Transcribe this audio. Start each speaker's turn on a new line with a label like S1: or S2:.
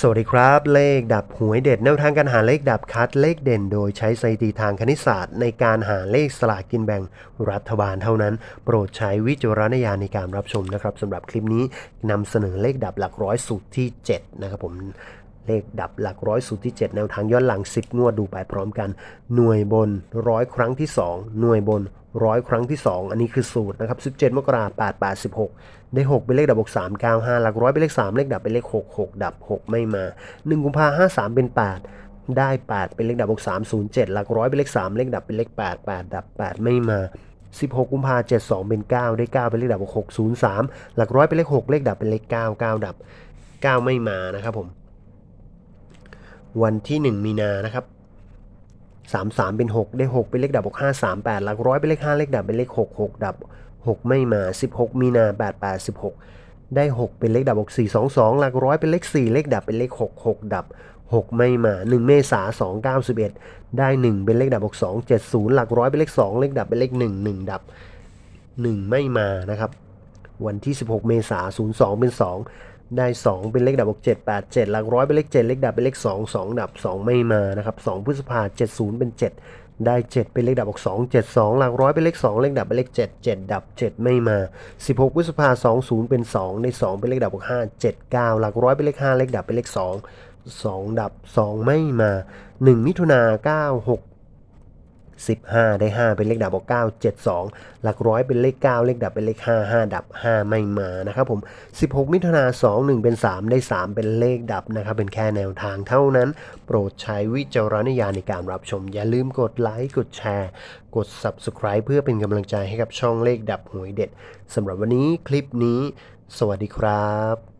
S1: สวัสดีครับ เลขดับหวยเด็ดแนวทางการหาเลขดับคัดเลขเด่นโดยใช้สถิติทางคณิตศาสตร์ในการหาเลขสลากกินแบ่งรัฐบาลเท่านั้น โปรดใช้วิจารณญาณในการรับชมนะครับสำหรับคลิปนี้นำเสนอเลขดับหลักร้อยสูตรที่ 7 นะครับผม เลขดับหลักร้อยสูตรที่ 7 แนวทางย้อนหลัง 10 งวดดูไปพร้อมกัน หน่วยบนร้อยครั้งที่ 2 หน่วยบนร้อยครั้งที่ 2 อันนี้คือสูตรนะครับ 17 มกราคม8 8 16 ได้ 6 เป็นเลขดับบวก3 9 5 หลักร้อยเป็นเลข 3 เลขดับเป็นเลข 6 6 ดับ 6 ไม่มา 1 กุมภาห้าสามเป็น 8 ได้ 8 เป็นเลขดับบวก3 0 7 หลักร้อยเป็นเลข 3 เลขดับเป็นเลข 8 8 ดับ 8 ไม่มา16 กุมภา72 เป็น 9 ได้ 9 เป็นเลขดับบวก6 0 3 หลักร้อยเป็นเลข 6 เลขดับเป็นเลข 9 9 ดับ 9 ไม่มานะครับผม วันที่ 1 มีนานะครับสามสามเป็นหกได้หกเป็นเลขดับบวกห้าสามแปดหลักร้อยเป็นเลขห้าเลขดับเป็นเลขหกหกดับหกไม่มาสิบหกมีนาแปดแปดสิบหกได้หกเป็นเลขดับบวกสี่สองสองหลักร้อยเป็นเลขสี่เลขดับเป็นเลขหกหกดับหกไม่มาหนึ่งเมษาสองเก้าสิบเอ็ดได้หนึ่งเป็นเลขดับบวกสองเจ็ดศูนย์หลักร้อยเป็นเลขสองเลขดับเป็นเลขหนึ่งหนึ่งดับหนึ่งไม่มานะครับ วันที่16เมษาศูนยน02เป็น2 ได้ 2 เป็นเลขดับบวก7 8 7หลักร้อยเป็นเลข7เลขดับเป็นเลข 2 2 ดับ 2 ไม่มานะครับ2พฤษภา70 เป็น 7 ได้ 7 เป็นเลขดับบวก2 7 2 หลักร้อยเป็นเลข 2 เลขดับเป็นเลข 7 7 ดับ 7 ไม่มา 16พฤษภา20 เป็น2ได้2เป็นเลขดับบวก5 7 9 หลักร้อยเป็นเลข 5 เลขดับเป็นเลข 2 2 ดับ 2 ไม่มา 1 มิถุนา9 6 15 ได้ 5 เป็นเลขดับบวก9 7 2 หลักร้อยเป็นเลข 9 เลขดับเป็นเลข 5 5 ดับ 5 ไม่มานะครับผม 16 มิถุนา2 1 เป็น 3 ได้ 3 เป็นเลขดับนะครับ เป็นแค่แนวทางเท่านั้น โปรดใช้วิจารณญาณในการรับชม อย่าลืมกดไลค์ กดแชร์ กด Subscribe เพื่อเป็นกำลังใจให้กับช่องเลขดับหวยเด็ดสำหรับวันนี้คลิปนี้ สวัสดีครับ